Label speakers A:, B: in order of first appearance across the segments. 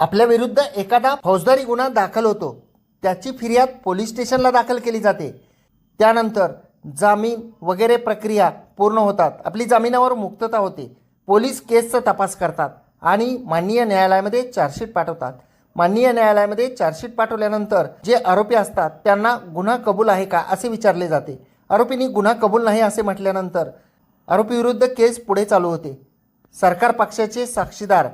A: आपल्या विरुद्ध एखादा फौजदारी गुन्हा दाखल होतो त्याची फिर्याद पोलीस स्टेशनला दाखल केली जाते. त्यानंतर जामीन वगैरे प्रक्रिया पूर्ण होतात. आपली जामिनावर मुक्तता होते. पोलीस केसचा तपास करतात आणि माननीय न्यायालयामध्ये चार्जशीट पाठवतात. माननीय न्यायालयामध्ये चार्जशीट पाठवल्यानंतर जे आरोपी असतात त्यांना गुन्हा कबूल आहे का असे विचारले जाते. आरोपींनी गुन्हा कबूल नाही असे म्हटल्यानंतर आरोपीविरुद्ध केस पुढे चालू होते. सरकार पक्षाचे साक्षीदार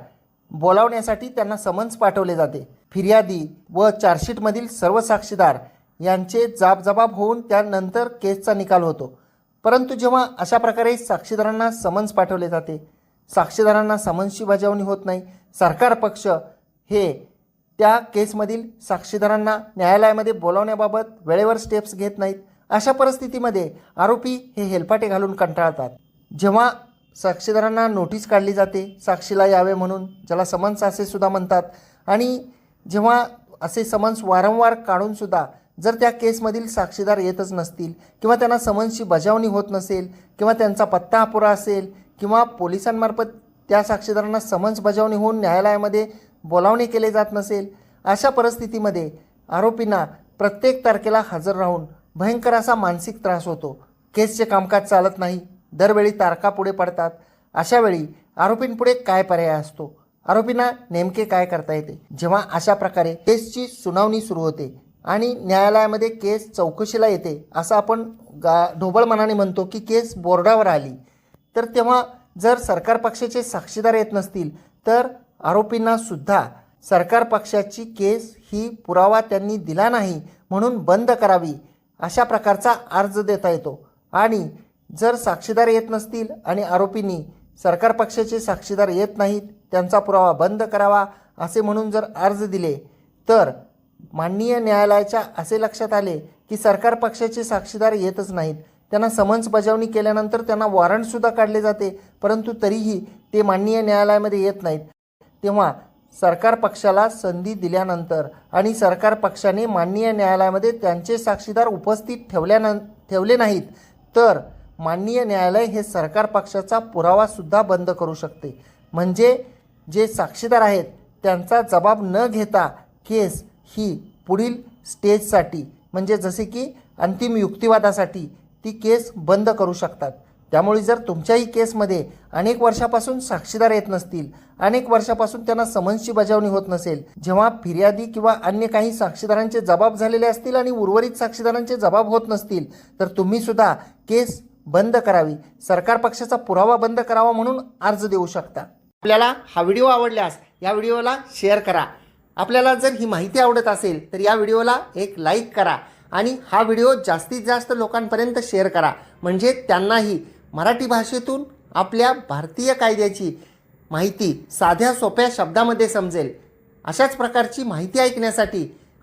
A: बोलावण्यासाठी त्यांना समन्स पाठवले जाते. फिर्यादी व चार्जशीटमधील सर्व साक्षीदार यांचे जाबजबाब होऊन त्यानंतर केसचा निकाल होतो. परंतु जेव्हा अशा प्रकारे साक्षीदारांना समन्स पाठवले जाते साक्षीदारांना समन्सची बजावणी होत नाही सरकार पक्ष हे त्या केसमधील साक्षीदारांना न्यायालयामध्ये बोलावण्याबाबत वेळेवर स्टेप्स घेत नाहीत अशा परिस्थितीमध्ये आरोपी हे हेलपाटे घालून कंटाळतात. जेव्हा साक्षीदारांना नोटीस काढली जाते साक्षीला यावे म्हणून ज्याला समन्स असे सुद्धा म्हणतात. आणि जेव्हा असे समन्स वारंवार काढूनसुद्धा जर त्या केसमधील साक्षीदार येतच नसतील किंवा त्यांना समन्सची बजावणी होत नसेल किंवा त्यांचा पत्ता अपुरा असेल किंवा पोलिसांमार्फत त्या साक्षीदारांना समन्स बजावणी होऊन न्यायालयामध्ये बोलावणे केले जात नसेल अशा परिस्थितीमध्ये आरोपींना प्रत्येक तारखेला हजर राहून भयंकर असा मानसिक त्रास होतो. केसचे कामकाज चालत नाही. दरवेळी तारखा पुढे पडतात. अशावेळी आरोपींपुढे काय पर्याय असतो? आरोपींना नेमके काय करता येते? जेव्हा अशा प्रकारे केसची सुनावणी सुरू होते आणि न्यायालयामध्ये केस चौकशीला येते असं आपण गा ढोबळ मनाने म्हणतो की केस बोर्डावर आली. तर तेव्हा जर सरकार पक्षाचे साक्षीदार येत नसतील तर आरोपींना सुद्धा सरकार पक्षाची केस ही पुरावा त्यांनी दिला नाही म्हणून बंद करावी अशा प्रकारचा अर्ज देता येतो. आणि जर साक्षीदार येत नसतील आणि आरोपींनी सरकार पक्षाचे साक्षीदार येत नाहीत त्यांचा पुरावा बंद करावा असे म्हणून जर अर्ज दिले तर माननीय न्यायालयाच्या असे लक्षात आले की सरकार पक्षाचे साक्षीदार येतच नाहीत. त्यांना समन्स बजावणी केल्यानंतर त्यांना वॉरंटसुद्धा काढले जाते परंतु तरीही ते माननीय न्यायालयामध्ये येत नाहीत. तेव्हा सरकार पक्षाला संधी दिल्यानंतर आणि सरकार पक्षाने माननीय न्यायालयामध्ये त्यांचे साक्षीदार उपस्थित ठेवल्यानं ठेवले नाहीत तर माननीय न्यायालय हे सरकार पक्षाचा पुरावासुद्धा बंद करू शकते. म्हणजे जे साक्षीदार आहेत त्यांचा जबाब न घेता केस ही पुढील स्टेजसाठी म्हणजे जसे की अंतिम युक्तिवादासाठी ती केस बंद करू शकतात. त्यामुळे जर तुमच्याही केसमध्ये अनेक वर्षापासून साक्षीदार येत नसतील अनेक वर्षापासून त्यांना समन्सची बजावणी होत नसेल जेव्हा फिर्यादी किंवा अन्य काही साक्षीदारांचे जबाब झालेले असतील आणि उर्वरित साक्षीदारांचे जबाब होत नसतील तर तुम्ही सुद्धा केस बंद करावी. सरकार पक्षाचा पुरावा बंद करावा म्हणून अर्ज देऊ शकता. आपल्याला हा व्हिडिओ आवडल्यास या व्हिडिओला शेअर करा. आपल्याला जर ही माहिती आवडत असेल तर या व्हिडिओला एक लाईक करा आणि हा व्हिडिओ जास्तीत जास्त लोकांपर्यंत शेअर करा. म्हणजे त्यांनाही मराठी भाषेतून आपल्या भारतीय कायद्याची माहिती साध्या सोप्या शब्दामध्ये समजेल. अशाच प्रकारची माहिती ऐकण्यासाठी